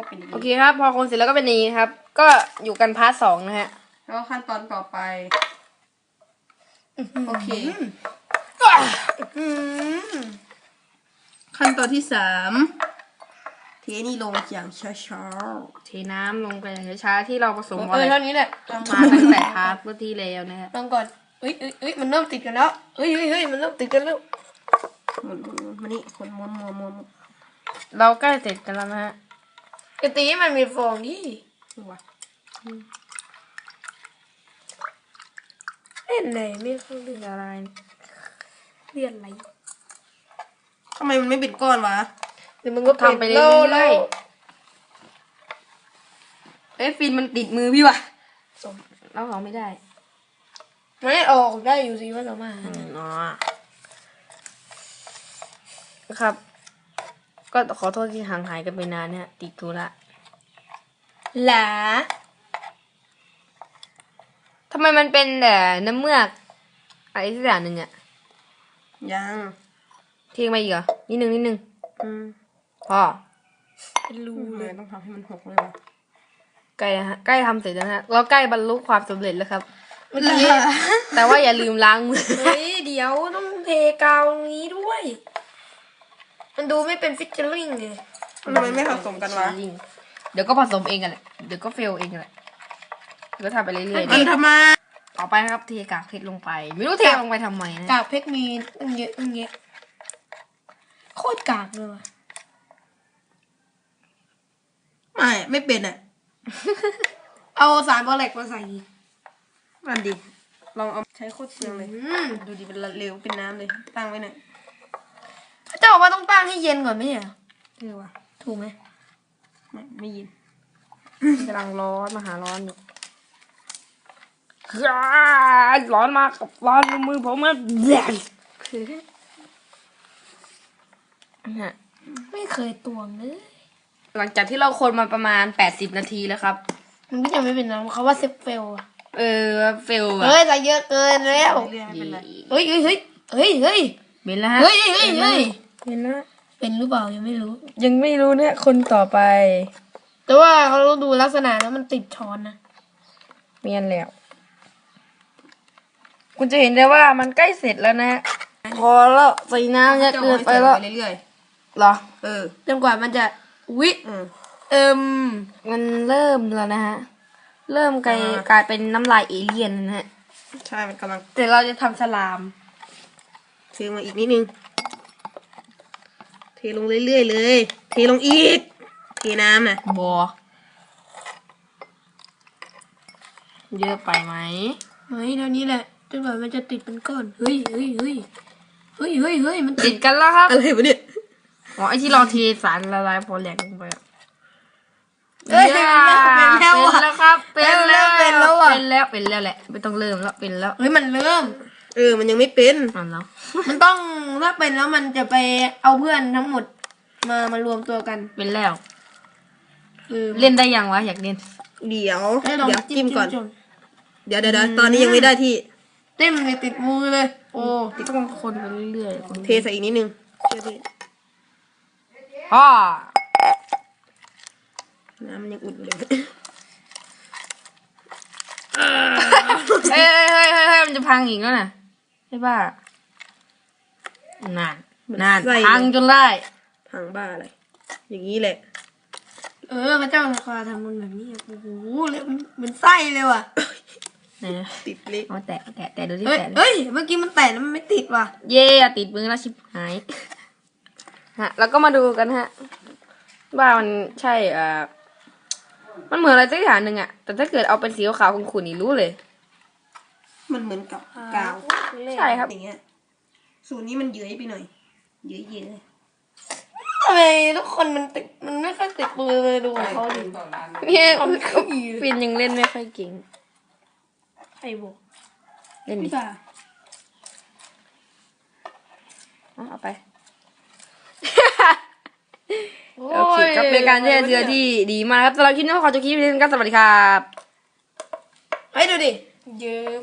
ก็เป็นอย่างโอนี้เคครับ พอคนเสร็จแล้วก็เป็นอย่างนี้ครับ ก็อยู่กันพาร์ทสองนะฮะ แล้วก็ขั้นตอนต่อไป โอเคอืมขั้นตอนที่สามเทนี่ลงอย่างช้าเทน้ำลงไปอย่างช้าๆที่เราผสมเอไว้อเท่านี้แหละลองมาตั้งแต่พาร์ทเมื่อที่แล้วนะฮะลองก่อนเอ้ยเอ้ยเอ้ยมันเริ่มติดกันแล้วเอ้ยเอ้ยเอ้ยมันเริ่มติดกันแล้วๆหมุนหมุนหมุนมานี่คนหมุนหมุนหมุนหมุนเราใกล้เสร็จกันแล้วนะฮะ กตีให้มันมีฟองดินี่วะเล่นไหนไม่เข้าเรื่องละลายเรียนอะไรทำไมมันไม่เป็นก้อนวะเดี๋ยวมันก็ทำไปเรื่อยๆเอ้ยฟินมันติดมือพี่ว่ะสมเราเอาไม่ได้ไม่ออกได้อยู่สิว่าเรามาอ๋อครับ ก็ขอโทษที่ห่างหายกันไปนานเนี่ยติดธุระหลาทำไมมันเป็นแต่น้ำเมือกอะไรสักอย่างหนึ่งอะยังเทียงมาอีกเหรอนิดนึงนิดนึงอืมพอเป็นรูดูเลเลยยต้องทำให้มันหกเลยวะใกล้นะฮะใกล้ทำเสร็จแล้วนะฮะเราใกล้บรรลุความสำเร็จแล้วครับ เมื่อกี้แต่ว่าอย่าลืมล้างมือ เฮ้ยเดี๋ยวต้องเทกาวตรงนี้ด้วย มันดูไม่เป็นฟิชเชอร์ลิงเลยทำไมไม่ผสมกันวะ เดี๋ยวก็ผสมเองกันแหละเดี๋ยวก็เฟลเองกันแหละเดี๋ยวก็ทำไปเรื่อยๆมันทำไมต่อไปนะครับเทกากเพชรลงไป ไม่รู้เทลงไปทำไมนะกากเพชรมีตั้งเยอะตั้งเยอะโคตรกากเลยว่ะไม่ไม่เป็นอะ เอาสารบอแลกมาใส่อีกมันดิลองเอาใช้โคตรเสียงเลยอืมดูดิเป็นเร็วเป็นน้ำเลยตั้งไว้หน่อย เจ้าบอกว่าต้องตั้งให้เย็นก่อนไหมเหรอเออวะถูกไหมไม่ไม่ยินกำลังร้อนมาหาร้อนอยู่อ้าร้อนมากร้อนมือผมมันแดงฮะไม่เคยตวงเลย หลังจากที่เราคนมาประมาณ80นาทีแล้วครับ มันก็ยังไม่เป็นน้ำเขาว่าเซฟเฟลอะเออเฟลอะเฮ้ยแต่เยอะเกินแล้วเรื่อยๆไม่เป็นไรเฮ้ยเฮ้ยเฮ้ยเฮ้ยเฮ้ยเป็นแล้วฮะเฮ้ยเฮ้ยเฮ้ย เป็นแล้วเป็นหรือเปล่ายังไม่รู้ ยังไม่รู้เนี่ย คนต่อไป แต่ว่าเขาดูลักษณะแล้วมันติดช้อนนะเมียนแล้ว คุณจะเห็นได้ว่ามันใกล้เสร็จแล้วนะฮะพอแล้วใส่น้ำเยอะเกินไปแล้วเรื่อยเหรอๆเออจนกว่ามันจะวิเออเอิมมันเริ่มแล้วนะฮะ เริ่มกลายอ่ากลายเป็นน้ำลายเอเลี่ยนนะฮะ ใช่ มันกำลัง แต่เราจะทำสลามเทลงมาอีกนิดนึง เทลงเรื่อยๆเลย เทลงอีก เทน้ำน่ะบอเยอะไปไหมเฮ้ยเท่านี้แหละจนกว่ามันจะติดเป็นก้อนเฮ้ยเฮ้ยเฮ้ยเฮ้ยเฮ้ยเฮ้ยมันติดกันแล้วครับอะไรวะเนี่ยอ๋อไอที่เราเทสารละลายโพแลกลงไปอะเฮ้ยย้เป็นแล้วเป็นอะแล้วครับ เป็นแล้วเป็นแล้วอะเป็นแล้วเป็นแล้วแหละไม่ต้องเริ่มแล้วเป็นแล้วเฮ้ยมันเริ่ม เออ มันยังไม่เป็น อ่านแล้ว มันต้องถ้าเป็นแล้วมันจะไปเอาเพื่อนทั้งหมด มามารวมตัวกันเป็นแล้ว เออเล่นได้ยังวะอยากเล่น เดี๋ยวให้ลองเดี๋ยวจิ้มก่อน จิ้ม เดี๋ยวเดี๋ยวเดี๋ยวตอนนี้ยังไม่ได้ที่จิ้มเลยติดมือเลย โอ้ต้องคนไปเรื่อยๆคนเทใส่อีกนิดนึงเชื่อพี่พ่อน้ำมันยังอุ่นอยู่เลยเฮ้ยเฮ้ยเฮ้ยเฮ้ยมันจะพังอีกแล้วน่ะ ใช่ป่ะนานนานพังจนได้พังบ้าอะไรอย่างนี้แหละ เออพระเจ้าคาทำมันแบบนี้โอ้โหเลยเหมือนไส้เลยว่ะไหนนะติดเล็กเอาแตะแตะแตะดูที่เฮ้ยแตะดิเฮ้ยเมื่อกี้มันแตะแล้วมันไม่ติดว่ะ เย่อะติดมือแล้วชิบหายฮะแล้วก็มาดูกันฮะว่ามันใช่เอ่อมันเหมือนอะไรสักอย่างหนึ่งอะแต่ถ้าเกิดเอาเป็นสีขาวๆขุ่นๆนี่รู้เลย มันเหมือนกับกาวใช่ครับอย่างเงี้ย สูตรนี้มันเย้ยไปหน่อย เย้ยเย้ยทำไมทุกคนมันติดมันไม่ค่อยติดมือเลยดูของเขาดิเนี่ยฟินยังเล่นไม่ค่อยเก่งใครบอกเล่นดิพี่ป่าเอาเอาไปโอเคครับเป็นการแช่เชื้อที่ดีมากครับสำหรับคลิปนี้ก็ขอจบคลิปนี้กันครับสวัสดีครับเฮ้ยดูดิ เยิ้ม